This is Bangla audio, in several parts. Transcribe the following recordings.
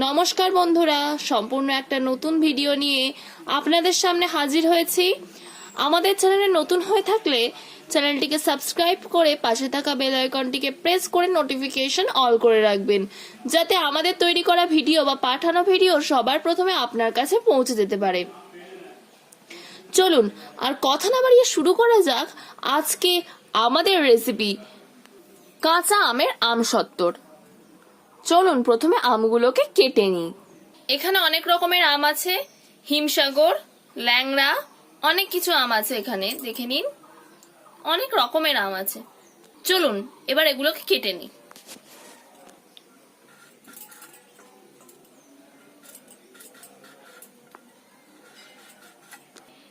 নমস্কার বন্ধুরা, সম্পূর্ণ একটা নতুন ভিডিও নিয়ে আপনাদের সামনে হাজির হয়েছি। আমাদের চ্যানেলে নতুন হয়ে থাকলে চ্যানেলটিকে সাবস্ক্রাইব করে পাশে থাকা বেল আইকনটিকে প্রেস করে নোটিফিকেশন অল করে রাখবেন, যাতে আমাদের তৈরি করা ভিডিও বা পাঠানো ভিডিও সবার প্রথমে আপনার কাছে পৌঁছে যেতে পারে। চলুন, আর কথা না বাড়িয়ে শুরু করা যাক আজকে আমাদের রেসিপি কাঁচা আমের আমসত্তর চলুন প্রথমে আমগুলোকে কেটে নিই। এখানে অনেক রকমের আম আছে, হিমসাগর, ল্যাংড়া, অনেক কিছু আম আছে এখানে, দেখে নিন। অনেক রকমের আম আছে। চলুন, এবার এগুলোকে কেটে নিই।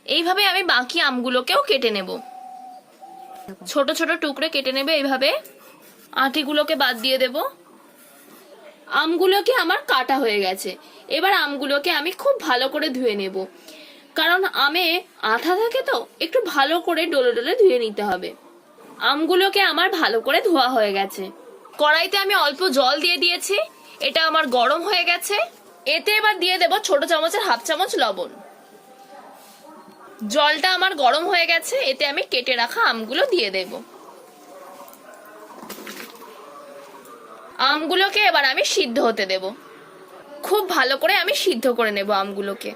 এইভাবে আমি বাকি আমগুলোকেও কেটে নেব। ছোট ছোট টুকরে কেটে নেবে, এইভাবে আটিগুলোকে বাদ দিয়ে দেব। আমগুলোকে আমার কাটা হয়ে গেছে। এবার আমগুলোকে আমি খুব ভালো করে ধুয়ে নেব। কারণ আমে আঠা থাকে তো, একটু ভালো করে ডলে ডলে ধুয়ে নিতে হবে। আমগুলোকে আমার ভালো করে ধোয়া হয়ে গেছে। কড়াইতে আমি অল্প জল দিয়ে দিয়েছি। এটা আমার গরম হয়ে গেছে। এতে এবার দিয়ে দেব ছোট চামচের হাফ চামচ লবণ। জলটা আমার গরম হয়ে গেছে। এতে আমি কেটে রাখা আমগুলো দিয়ে দেব। আমগুলোকে এবার আমি সিদ্ধ হতে দেব। খুব ভালো করে আমি সিদ্ধ করে নেব আমগুলোকে।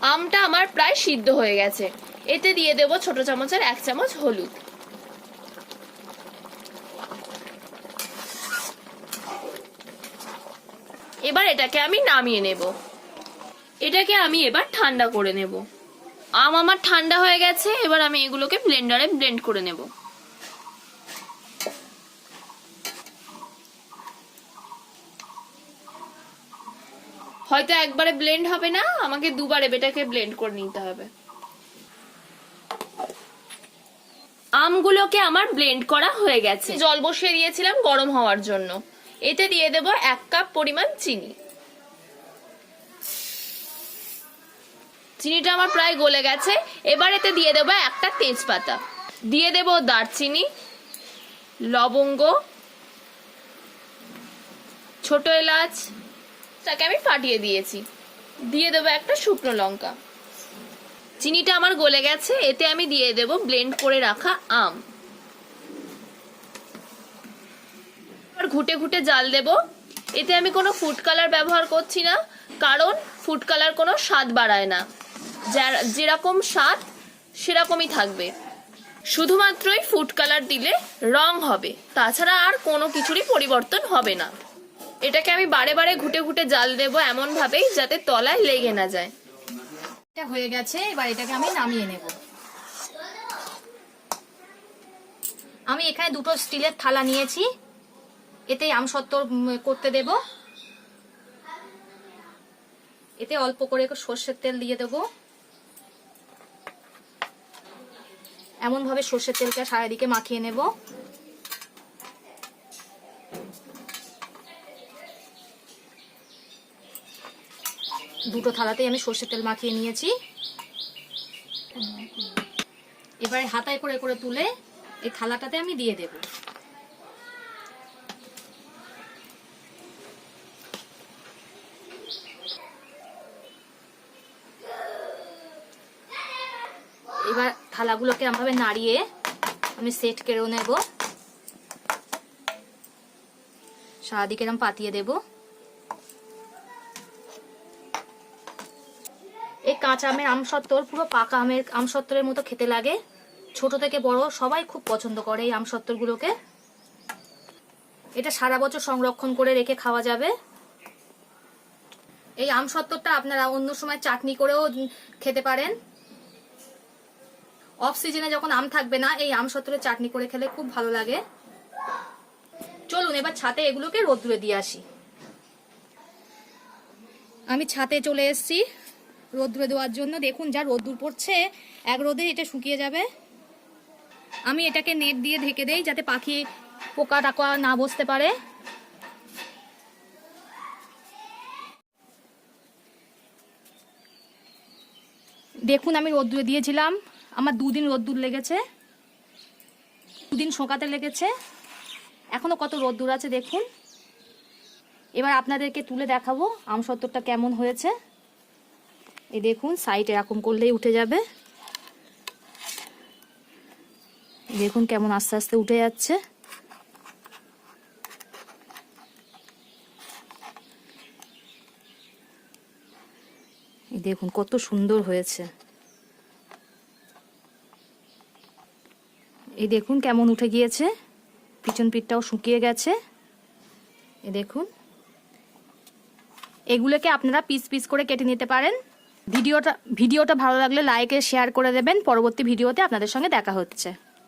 আমটা আমার প্রায় সিদ্ধ হয়ে গেছে। এতে দিয়ে দেব ছোট চামচের এক চামচ হলুদ। এবার এটাকে আমি নামিয়ে নেব। এটাকে আমি এবার ঠান্ডা করে নেব। আম আমার ঠান্ডা হয়ে গেছে, এবার আমি এগুলোকে ব্লেন্ডারে ব্লেন্ড করে নেব। হয়তো একবারে ব্লেন্ড হবে না, আমাকে দুবারে বেটাকে ব্লেন্ড করে নিতে হবে। আমগুলোকে আমার ব্লেন্ড করা হয়ে গেছে। জল বসিয়ে দিয়েছিলাম গরম হওয়ার জন্য। এতে দিয়ে দেব এক কাপ পরিমাণ চিনি। চিনিটা আমার প্রায় গলে গেছে। এবার এতে দিয়ে দেবো একটা তেজপাতা। দিয়ে দেব দারচিনি, লবঙ্গ, ছোট এলাচ তাকে আমি ফাটিয়ে দিয়েছি। দিয়ে দেবো একটা শুকনো লঙ্কা। চিনিটা আমার গলে গেছে, এতে আমি দিয়ে দেব ব্লেন্ড করে রাখা আম। ঘুটে ঘুটে জাল দেব। এতে আমি কোনো ফুড কালার ব্যবহার করছি না, কারণ ফুড কালার কোনো স্বাদ বাড়ায় না। যার- যেরকম স্বাদ, সেরকমই থাকবে। শুধুমাত্রই ফুড কালার দিলে রং হবে, তাছাড়া আর কোনো কিছুরই পরিবর্তন হবে না। এটাকে আমি বারে বারে ঘুটে ঘুটে জাল দেব এমন ভাবেই যাতে তলায় লেগে না যায়। এটা হয়ে গেছে, এবার এটাকে আমি নামিয়ে নেব। আমি এখানে দুটো স্টিলের থালা নিয়েছি এতে আমসত্তর করতে দেব। এতে অল্প করে সর্ষের তেল দিয়ে দেব। এমন ভাবে সর্ষের তেলটা সারাদিকে মাখিয়ে নেব। দুটো থালাতেই আমি সর্ষের তেল মাখিয়ে নিয়েছি। এবারে হাতায় করে করে তুলে এই থালাটাতে আমি দিয়ে দেব। এবার থালাগুলোকে আমভাবে নাড়িয়ে আমি সেট কেড়েও নেব। সারাদিকে এরকম পাতিয়ে দেবো। কাঁচা আমের আমসত্তর পুরো পাকা আমের আমসত্তরের মতো খেতে লাগে। ছোট থেকে বড় সবাই খুব পছন্দ করে এই আমসত্তরগুলোকে এটা সারা বছর সংরক্ষণ করে রেখে খাওয়া যাবে। এই আমসত্তরটা আপনারা অন্য সময় চাটনি করেও খেতে পারেন। অফ সিজনে যখন আম থাকবে না, এই আমসত্তরের চাটনি করে খেলে খুব ভালো লাগে। চলুন, এবার ছাতে এগুলোকে রোদ্দুরে দিয়ে আসি। আমি ছাতে চলে এসেছি। রোদ্দুরে দেওয়ার জন্য। দেখুন, যা রোদ্দুর পড়ছে, এক রোদে এটা শুকিয়ে যাবে। আমি এটাকে নেট দিয়ে ঢেকে দেই যাতে পাখি পোকা টাকা না বসতে পারে। দেখুন, আমি রোদ্দুরে দিয়েছিলাম। আমার দুদিন রোদ্দুর লেগেছে। দুদিন শোকাতে লেগেছে। এখনও কত রোদ্দুর আছে, দেখুন। এবার আপনাদেরকে তুলে দেখাবো আমসত্তরটা কেমন হয়েছে। এই দেখুন সাইড এরকম করলেই উঠে যাবে। দেখুন কেমন আস্তে আস্তে উঠে যাচ্ছে। দেখুন, কত সুন্দর হয়েছে। এই দেখুন কেমন উঠে গিয়েছে। পিছন পিঠটাও শুকিয়ে গেছে। এই দেখুন। এগুলোকে আপনারা পিস পিস করে কেটে নিতে পারেন। ভিডিওটা ভিডিওটা ভালো লাগলে লাইকে শেয়ার করে দেবেন। পরবর্তী ভিডিওতে আপনাদের সঙ্গে দেখা হচ্ছে।